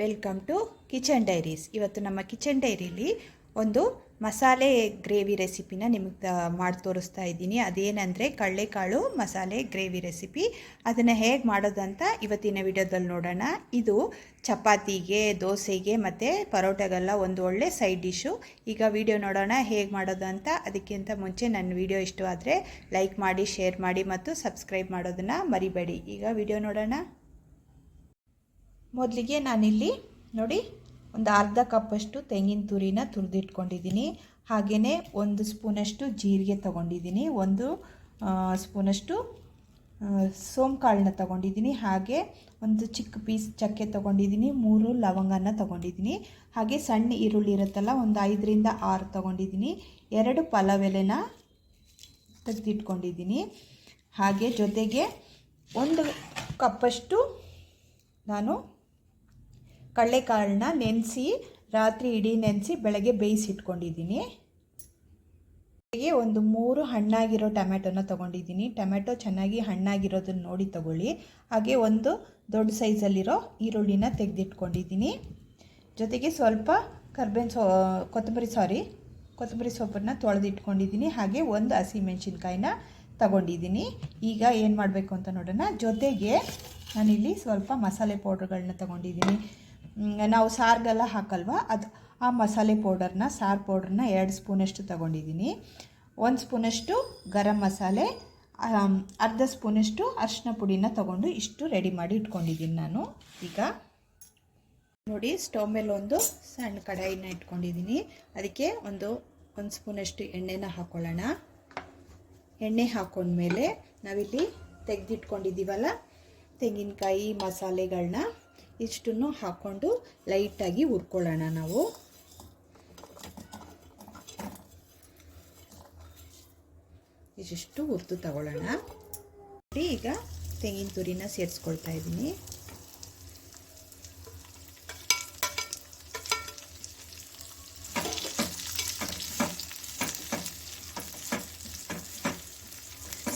Welcome to kitchen diaries. ಇವತ್ತು ನಮ್ಮ kitchen ಡೈರಿಲಿ ಒಂದು ಮಸಾಲೆ ಗ್ರೇವಿ ರೆಸಿಪಿನ ನಿಮಗೆ ಮಾಡಿ ತೋರಿಸ್ತಾ ಇದ್ದೀನಿ. ಅದೇನೆಂದರೆ ಕಡಲೆಕಾಳು ಮಸಾಲೆ ಗ್ರೇವಿ ರೆಸಿಪಿ. ಅದನ್ನು ಹೇಗೆ ಮಾಡೋದಂತ ಇವತ್ತಿನ ವಿಡಿಯೋದಲ್ಲಿ ನೋಡೋಣ. ಇದು ಚಪಾತಿಗೆ, ದೋಸೆಗೆ ಮತ್ತು ಪರೋಟಗೆಲ್ಲ ಒಂದು ಒಳ್ಳೆ ಸೈಡ್ ಡಿಶ್ಶು ಈಗ ವಿಡಿಯೋ ನೋಡೋಣ ಹೇಗೆ ಮಾಡೋದು ಅಂತ. ಅದಕ್ಕಿಂತ ಮುಂಚೆ ನನ್ನ ವಿಡಿಯೋ ಇಷ್ಟವಾದರೆ ಲೈಕ್ ಮಾಡಿ, ಶೇರ್ ಮಾಡಿ ಮತ್ತು ಸಬ್ಸ್ಕ್ರೈಬ್ ಮಾಡೋದನ್ನು ಮರಿಬೇಡಿ. ಈಗ ವಿಡಿಯೋ ನೋಡೋಣ. ಮೊದಲಿಗೆ ನಾನಿಲ್ಲಿ ನೋಡಿ ಒಂದು ಅರ್ಧ ಕಪ್ಪಷ್ಟು ತೆಂಗಿನ ತುರಿನ ತುರಿದಿಟ್ಕೊಂಡಿದ್ದೀನಿ. ಹಾಗೆಯೇ ಒಂದು ಸ್ಪೂನಷ್ಟು ಜೀರಿಗೆ ತಗೊಂಡಿದ್ದೀನಿ. ಒಂದು ಸ್ಪೂನಷ್ಟು ಸೋಂಕಾಳನ್ನ ತಗೊಂಡಿದ್ದೀನಿ. ಹಾಗೆ ಒಂದು ಚಿಕ್ಕ ಪೀಸ್ ಚಕ್ಕೆ ತೊಗೊಂಡಿದ್ದೀನಿ. ಮೂರು ಲವಂಗನ ತೊಗೊಂಡಿದ್ದೀನಿ. ಹಾಗೆ ಸಣ್ಣ ಈರುಳ್ಳಿ ಇರುತ್ತಲ್ಲ, ಒಂದು ಐದರಿಂದ ಆರು ತೊಗೊಂಡಿದ್ದೀನಿ. ಎರಡು ಪಲಾವ್ ಎಲೆನ ತೆಗೆದಿಟ್ಕೊಂಡಿದ್ದೀನಿ. ಹಾಗೆ ಜೊತೆಗೆ ಒಂದು ಕಪ್ಪಷ್ಟು ನಾನು ಕಡಲೆಕಾಳನ್ನ ನೆನೆಸಿ, ರಾತ್ರಿ ಇಡೀ ನೆನೆಸಿ ಬೆಳಗ್ಗೆ ಬೇಯಿಸಿಟ್ಕೊಂಡಿದ್ದೀನಿ. ಒಂದು ಮೂರು ಹಣ್ಣಾಗಿರೋ ಟೊಮೆಟೊನ ತೊಗೊಂಡಿದ್ದೀನಿ. ಟೊಮೆಟೊ ಚೆನ್ನಾಗಿ ಹಣ್ಣಾಗಿರೋದನ್ನ ನೋಡಿ ತಗೊಳ್ಳಿ. ಹಾಗೆ ಒಂದು ದೊಡ್ಡ ಸೈಜಲ್ಲಿರೋ ಈರುಳ್ಳಿನ ತೆಗೆದಿಟ್ಕೊಂಡಿದ್ದೀನಿ. ಜೊತೆಗೆ ಸ್ವಲ್ಪ ಕರ್ಬೇನ್ ಸೋ, ಕೊತ್ತಂಬರಿ, ಸಾರಿ, ಕೊತ್ತಂಬರಿ ಸೊಪ್ಪನ್ನ ತೊಳೆದಿಟ್ಕೊಂಡಿದ್ದೀನಿ. ಹಾಗೆ ಒಂದು ಹಸಿಮೆಣ್ಸಿನ್ಕಾಯಿನ ತಗೊಂಡಿದ್ದೀನಿ. ಈಗ ಏನು ಮಾಡಬೇಕು ಅಂತ ನೋಡೋಣ. ಜೊತೆಗೆ ನಾನಿಲ್ಲಿ ಸ್ವಲ್ಪ ಮಸಾಲೆ ಪೌಡ್ರ್ಗಳನ್ನ ತಗೊಂಡಿದ್ದೀನಿ. ನಾವು ಸಾರಿಗೆಲ್ಲ ಹಾಕಲ್ವ? ಅದು ಆ ಮಸಾಲೆ ಪೌಡರ್ನ ಸಾರು ಪೌಡ್ರನ್ನ ಎರಡು ಸ್ಪೂನಷ್ಟು ತಗೊಂಡಿದ್ದೀನಿ. ಒಂದು ಸ್ಪೂನಷ್ಟು ಗರಂ ಮಸಾಲೆ ಅರ್ಧ ಸ್ಪೂನಷ್ಟು ಅರಿಶಿನ ಪುಡಿನ ತಗೊಂಡು ಇಷ್ಟು ರೆಡಿ ಮಾಡಿ ಇಟ್ಕೊಂಡಿದ್ದೀನಿ ನಾನು. ಈಗ ನೋಡಿ ಸ್ಟವ್ ಮೇಲೆ ಒಂದು ಸಣ್ಣ ಕಡಾಯಿನ ಇಟ್ಕೊಂಡಿದ್ದೀನಿ. ಅದಕ್ಕೆ ಒಂದು ಒಂದು ಸ್ಪೂನಷ್ಟು ಎಣ್ಣೆನ ಹಾಕ್ಕೊಳ್ಳೋಣ ಎಣ್ಣೆ ಹಾಕೊಂಡ್ಮೇಲೆ ನಾವಿಲ್ಲಿ ತೆಗೆದಿಟ್ಕೊಂಡಿದ್ದೀವಲ್ಲ, ತೆಂಗಿನಕಾಯಿ ಮಸಾಲೆಗಳನ್ನ ಇಷ್ಟನ್ನು ಹಾಕ್ಕೊಂಡು ಲೈಟಾಗಿ ಹುರ್ಕೊಳ್ಳೋಣ ನಾವು. ಇದಿಷ್ಟು ಹುರಿದು ತಗೊಳ್ಳೋಣ. ಈಗ ತೆಂಗಿನ ತುರಿನ ಸೇರಿಸ್ಕೊಳ್ತಾ ಇದ್ದೀನಿ.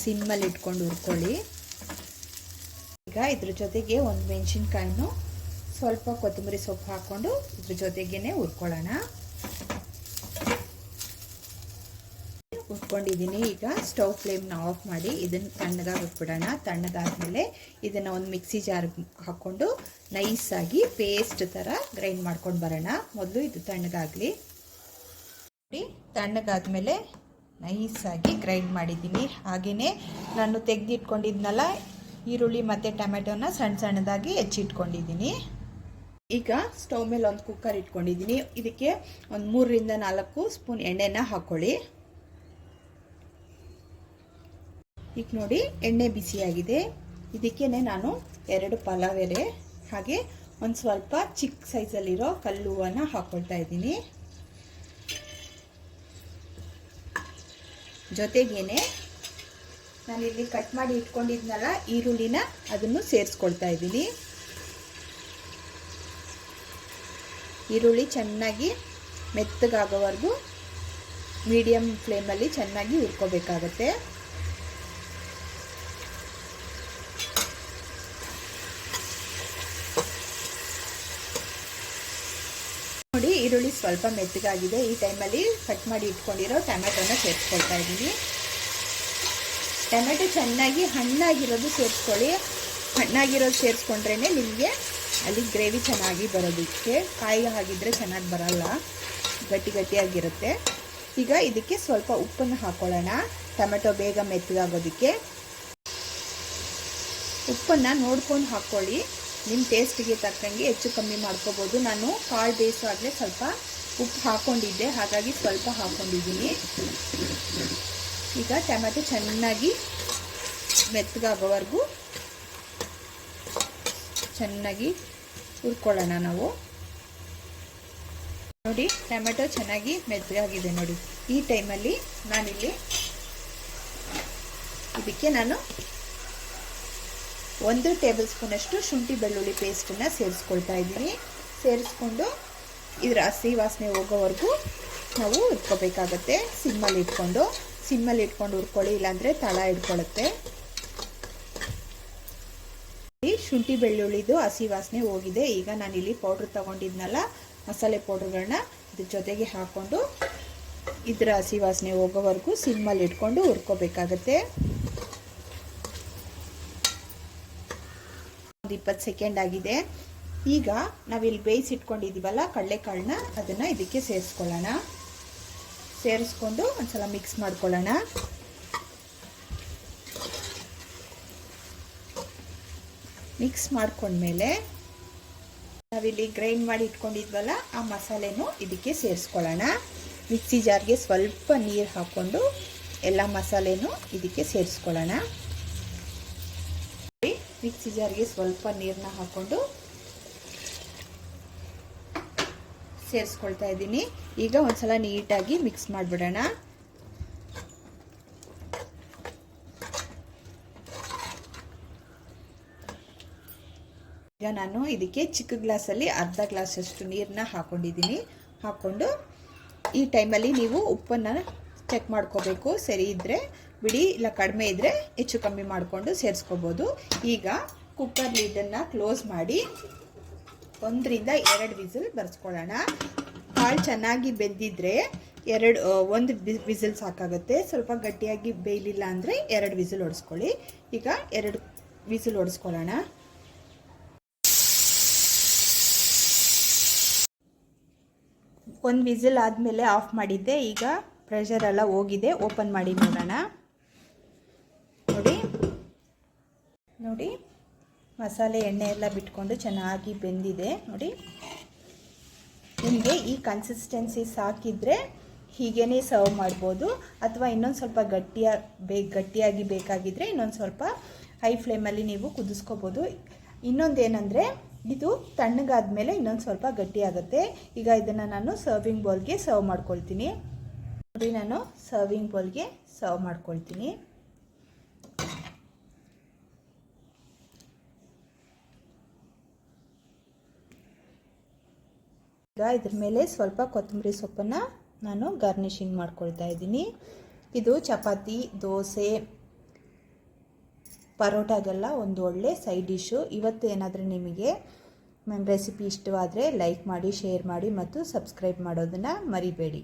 ಸಿಮ್ಮಲ್ಲಿ ಇಟ್ಕೊಂಡು ಹುರ್ಕೊಳ್ಳಿ. ಈಗ ಇದ್ರ ಜೊತೆಗೆ ಒಂದು ಮೆಣಸಿನ್ಕಾಯಿನೂ ಸ್ವಲ್ಪ ಕೊತ್ತಂಬರಿ ಸೊಪ್ಪು ಹಾಕ್ಕೊಂಡು ಇದ್ರ ಜೊತೆಗೇನೆ ಹುರ್ಕೊಳ್ಳೋಣ. ಹುರ್ಕೊಂಡಿದ್ದೀನಿ. ಈಗ ಸ್ಟವ್ ಫ್ಲೇಮ್ನ ಆಫ್ ಮಾಡಿ ಇದನ್ನು ತಣ್ಣಗಾಗಿ ಬಿಟ್ಬಿಡೋಣ ತಣ್ಣಗಾದ್ಮೇಲೆ ಇದನ್ನು ಒಂದು ಮಿಕ್ಸಿ ಜಾರ್ ಹಾಕ್ಕೊಂಡು ನೈಸಾಗಿ ಪೇಸ್ಟ್ ಥರ ಗ್ರೈಂಡ್ ಮಾಡ್ಕೊಂಡು ಬರೋಣ. ಮೊದಲು ಇದು ತಣ್ಣಗಾಗಲಿ. ನೋಡಿ, ತಣ್ಣಗಾದ್ಮೇಲೆ ನೈಸಾಗಿ ಗ್ರೈಂಡ್ ಮಾಡಿದ್ದೀನಿ. ಹಾಗೆಯೇ ನಾನು ತೆಗೆದಿಟ್ಕೊಂಡಿದ್ನಲ್ಲ, ಈರುಳ್ಳಿ ಮತ್ತು ಟೊಮೆಟೊನ ಸಣ್ಣ ಸಣ್ಣದಾಗಿ ಹೆಚ್ಚಿಟ್ಕೊಂಡಿದ್ದೀನಿ. ಈಗ ಸ್ಟವ್ ಮೇಲೆ ಒಂದು ಕುಕ್ಕರ್ ಇಟ್ಕೊಂಡಿದ್ದೀನಿ. ಇದಕ್ಕೆ ಒಂದು ಮೂರರಿಂದ ನಾಲ್ಕು ಸ್ಪೂನ್ ಎಣ್ಣೆನ ಹಾಕ್ಕೊಳ್ಳಿ ಈಗ ನೋಡಿ ಎಣ್ಣೆ ಬಿಸಿಯಾಗಿದೆ. ಇದಕ್ಕೇನೆ ನಾನು ಎರಡು ಪಲಾವ್ ಎಲೆ ಹಾಗೆ ಒಂದು ಸ್ವಲ್ಪ ಚಿಕ್ಕ ಸೈಜಲ್ಲಿರೋ ಕಲ್ಲು ಹೂವನ್ನು ಹಾಕ್ಕೊಳ್ತಾ ಇದ್ದೀನಿ. ಜೊತೆಗೇನೆ ನಾನಿಲ್ಲಿ ಕಟ್ ಮಾಡಿ ಇಟ್ಕೊಂಡಿದ್ನಲ್ಲ ಈರುಳ್ಳಿನ ಅದನ್ನು ಸೇರಿಸ್ಕೊಳ್ತಾ ಇದ್ದೀನಿ. ಈರುಳ್ಳಿ ಚೆನ್ನಾಗಿ ಮೆತ್ತಗಾಗೋವರೆಗೂ ಮೀಡಿಯಮ್ ಫ್ಲೇಮಲ್ಲಿ ಚೆನ್ನಾಗಿ ಹುರ್ಕೋಬೇಕಾಗತ್ತೆ. ನೋಡಿ, ಈರುಳ್ಳಿ ಸ್ವಲ್ಪ ಮೆತ್ತಗಾಗಿದೆ. ಈ ಟೈಮಲ್ಲಿ ಕಟ್ ಮಾಡಿ ಇಟ್ಕೊಂಡಿರೋ ಟೊಮೆಟೊನ ಸೇರಿಸ್ಕೊಳ್ತಾ ಇದ್ದೀನಿ. ಟೊಮೆಟೊ ಚೆನ್ನಾಗಿ ಹಣ್ಣಾಗಿರೋದು ಸೇರಿಸ್ಕೊಳ್ಳಿ. ಹಣ್ಣಾಗಿರೋದು ಸೇರಿಸ್ಕೊಂಡ್ರೇ ನಿಮಗೆ ಅಲ್ಲಿ ಗ್ರೇವಿ ಚೆನ್ನಾಗಿ ಬರೋದಕ್ಕೆ, ಕಾಯಿ ಆಗಿದ್ದರೆ ಚೆನ್ನಾಗಿ ಬರಲ್ಲ, ಗಟ್ಟಿ ಗಟ್ಟಿಯಾಗಿರುತ್ತೆ. ಈಗ ಇದಕ್ಕೆ ಸ್ವಲ್ಪ ಉಪ್ಪನ್ನು ಹಾಕ್ಕೊಳ್ಳೋಣ ಟೊಮೆಟೊ ಬೇಗ ಮೆತ್ತಗಾಗೋದಕ್ಕೆ. ಉಪ್ಪನ್ನು ನೋಡ್ಕೊಂಡು ಹಾಕ್ಕೊಳ್ಳಿ. ನಿಮ್ಮ ಟೇಸ್ಟಿಗೆ ತಕ್ಕಂಗೆ ಹೆಚ್ಚು ಕಮ್ಮಿ ಮಾಡ್ಕೋಬೋದು. ನಾನು ಕಾಳು ಬೇಯಿಸುವಾಗಲೇ ಸ್ವಲ್ಪ ಉಪ್ಪು ಹಾಕ್ಕೊಂಡಿದ್ದೆ. ಹಾಗಾಗಿ ಸ್ವಲ್ಪ ಹಾಕ್ಕೊಂಡಿದ್ದೀನಿ. ಈಗ ಟೊಮೆಟೊ ಚೆನ್ನಾಗಿ ಮೆತ್ತಗಾಗೋವರೆಗೂ ಚೆನ್ನಾಗಿ ಹುರ್ಕೊಳ್ಳೋಣ ನಾವು. ನೋಡಿ, ಟೊಮೆಟೊ ಚೆನ್ನಾಗಿ ಮೆತ್ತಗಾಗಿದೆ ನೋಡಿ. ಈ ಟೈಮಲ್ಲಿ ನಾನಿಲ್ಲಿ ಇದಕ್ಕೆ ನಾನು ಒಂದು ಟೇಬಲ್ ಸ್ಪೂನಷ್ಟು ಶುಂಠಿ ಬೆಳ್ಳುಳ್ಳಿ ಪೇಸ್ಟನ್ನು ಸೇರಿಸ್ಕೊಳ್ತಾ ಇದ್ದೀನಿ. ಸೇರಿಸ್ಕೊಂಡು ಇದರ ಹಸಿ ವಾಸನೆ ಹೋಗೋವರೆಗೂ ನಾವು ಹುರ್ಕೋಬೇಕಾಗತ್ತೆ. ಸಿಮ್ಮಲ್ಲಿ ಇಟ್ಕೊಂಡು ಸಿಮ್ಮಲ್ಲಿ ಇಟ್ಕೊಂಡು ಹುರ್ಕೊಳ್ಳಿ, ಇಲ್ಲಾಂದರೆ ತಳ ಹಿಡ್ಕೊಳ್ಳುತ್ತೆ ಶುಂಠಿ ಬೆಳ್ಳುಳ್ಳಿದು ಹಸಿ ವಾಸನೆ ಹೋಗಿದೆ. ಈಗ ನಾನಿಲ್ಲಿ ಪೌಡ್ರ್ ತೊಗೊಂಡಿದ್ನಲ್ಲ, ಮಸಾಲೆ ಪೌಡ್ರ್ಗಳನ್ನ ಇದ್ರ ಜೊತೆಗೆ ಹಾಕ್ಕೊಂಡು ಇದರ ಹಸಿ ವಾಸನೆ ಹೋಗೋವರೆಗೂ ಸಿಮ್ಮಲ್ಲಿ ಇಟ್ಕೊಂಡು ಹುರ್ಕೋಬೇಕಾಗತ್ತೆ. ಒಂದು ಇಪ್ಪತ್ತು ಸೆಕೆಂಡ್ ಆಗಿದೆ. ಈಗ ನಾವಿಲ್ಲಿ ಬೇಯಿಸಿಟ್ಕೊಂಡಿದ್ದೀವಲ್ಲ ಕಡಲೆಕಾಳನ್ನ ಅದನ್ನು ಇದಕ್ಕೆ ಸೇರಿಸ್ಕೊಳ್ಳೋಣ. ಸೇರಿಸ್ಕೊಂಡು ಒಂದು ಸಲ ಮಿಕ್ಸ್ ಮಾಡ್ಕೊಳ್ಳೋಣ. ಮಿಕ್ಸ್ ಮಾಡ್ಕೊಂಡ್ಮೇಲೆ ನಾವಿಲ್ಲಿ ಗ್ರೈಂಡ್ ಮಾಡಿ ಇಟ್ಕೊಂಡಿದ್ವಲ್ಲ, ಆ ಮಸಾಲೆನೂ ಇದಕ್ಕೆ ಸೇರಿಸ್ಕೊಳ್ಳೋಣ. ಮಿಕ್ಸಿ ಜಾರ್ಗೆ ಸ್ವಲ್ಪ ನೀರು ಹಾಕ್ಕೊಂಡು ಎಲ್ಲ ಮಸಾಲೆನೂ ಇದಕ್ಕೆ ಸೇರಿಸ್ಕೊಳ್ಳೋಣ. ಮಿಕ್ಸಿ ಜಾರ್ಗೆ ಸ್ವಲ್ಪ ನೀರನ್ನ ಹಾಕ್ಕೊಂಡು ಸೇರಿಸ್ಕೊಳ್ತಾ ಇದ್ದೀನಿ. ಈಗ ಒಂದ್ಸಲ ನೀಟಾಗಿ ಮಿಕ್ಸ್ ಮಾಡಿಬಿಡೋಣ. ಈಗ ನಾನು ಇದಕ್ಕೆ ಚಿಕ್ಕ ಗ್ಲಾಸಲ್ಲಿ ಅರ್ಧ ಗ್ಲಾಸಷ್ಟು ನೀರನ್ನ ಹಾಕ್ಕೊಂಡಿದ್ದೀನಿ ಹಾಕ್ಕೊಂಡು ಈ ಟೈಮಲ್ಲಿ ನೀವು ಉಪ್ಪನ್ನು ಚೆಕ್ ಮಾಡ್ಕೋಬೇಕು. ಸರಿ ಇದ್ದರೆ ಬಿಡಿ, ಇಲ್ಲ ಕಡಿಮೆ ಇದ್ದರೆ ಹೆಚ್ಚು ಕಮ್ಮಿ ಮಾಡಿಕೊಂಡು ಸೇರಿಸ್ಕೋಬೋದು. ಈಗ ಕುಕ್ಕರ್ಲಿ ಇದನ್ನು ಕ್ಲೋಸ್ ಮಾಡಿ ಒಂದರಿಂದ ಎರಡು ವಿಸಿಲ್ ಬರ್ಸ್ಕೊಳ್ಳೋಣ. ಕಾಳು ಚೆನ್ನಾಗಿ ಬೆಂದಿದ್ರೆ ಎರಡು ಒಂದು ವಿಸಿಲ್ ಸಾಕಾಗುತ್ತೆ. ಸ್ವಲ್ಪ ಗಟ್ಟಿಯಾಗಿ ಬೇಯಲಿಲ್ಲ ಅಂದರೆ ಎರಡು ವಿಸಿಲ್ ಹೊಡೆಸ್ಕೊಳ್ಳಿ ಈಗ ಎರಡು ವಿಸಿಲ್ ಹೊಡೆಸ್ಕೊಳ್ಳೋಣ ಒಂದು ವಿಸಿಲ್ ಆದಮೇಲೆ ಆಫ್ ಮಾಡಿದ್ದೆ. ಈಗ ಪ್ರೆಷರ್ ಎಲ್ಲ ಹೋಗಿದೆ. ಓಪನ್ ಮಾಡಿ ನೋಡೋಣ. ನೋಡಿ. ನೋಡಿ. ಮಸಾಲೆ ಎಣ್ಣೆ ಎಲ್ಲ ಬಿಟ್ಕೊಂಡು ಚೆನ್ನಾಗಿ ಬೆಂದಿದೆ. ನೋಡಿ. ನಿಮಗೆ ಈ ಕನ್ಸಿಸ್ಟೆನ್ಸಿ ಸಾಕಿದರೆ ಹೀಗೇ ಸರ್ವ್ ಮಾಡ್ಬೋದು. ಅಥವಾ ಇನ್ನೊಂದು ಸ್ವಲ್ಪ ಗಟ್ಟಿಯ ಬೇ, ಗಟ್ಟಿಯಾಗಿ ಬೇಕಾಗಿದ್ದರೆ ಇನ್ನೊಂದು ಸ್ವಲ್ಪ ಹೈ ಫ್ಲೇಮಲ್ಲಿ ನೀವು ಕುದಿಸ್ಕೋಬೋದು. ಇನ್ನೊಂದು ಏನಂದರೆ ತಣ್ಣಗಾದ ಮೇಲೆ ಇನ್ನೊಂದು ಸ್ವಲ್ಪ ಗಟ್ಟಿಯಾಗುತ್ತೆ. ಈಗ ಇದನ್ನು ನಾನು ಸರ್ವಿಂಗ್ ಬೌಲ್ಗೆ ಸರ್ವ್ ಮಾಡ್ಕೊಳ್ತೀನಿ. ನೋಡಿ ನಾನು ಸರ್ವಿಂಗ್ ಬೌಲ್ಗೆ ಸರ್ವ್ ಮಾಡ್ಕೊಳ್ತೀನಿ. ಈಗ ಇದ್ರ ಮೇಲೆ ಸ್ವಲ್ಪ ಕೊತ್ತಂಬರಿ ಸೊಪ್ಪನ್ನು ನಾನು ಗಾರ್ನಿಷಿಂಗ್ ಮಾಡ್ಕೊಳ್ತಾ ಇದ್ದೀನಿ. ಇದು ಚಪಾತಿ, ದೋಸೆ ಪರೋಟಾಗೆಲ್ಲ ಒಂದು ಒಳ್ಳೆ ಸೈಡ್ ಡಿಶ್ಶು ಇವತ್ತು ಏನಾದರೂ ನಿಮಗೆ ರೆಸಿಪಿ ಇಷ್ಟವಾದರೆ ಲೈಕ್ ಮಾಡಿ ಶೇರ್ ಮಾಡಿ ಮತ್ತು ಸಬ್ಸ್ಕ್ರೈಬ್ ಮಾಡೋದನ್ನು ಮರಿಬೇಡಿ.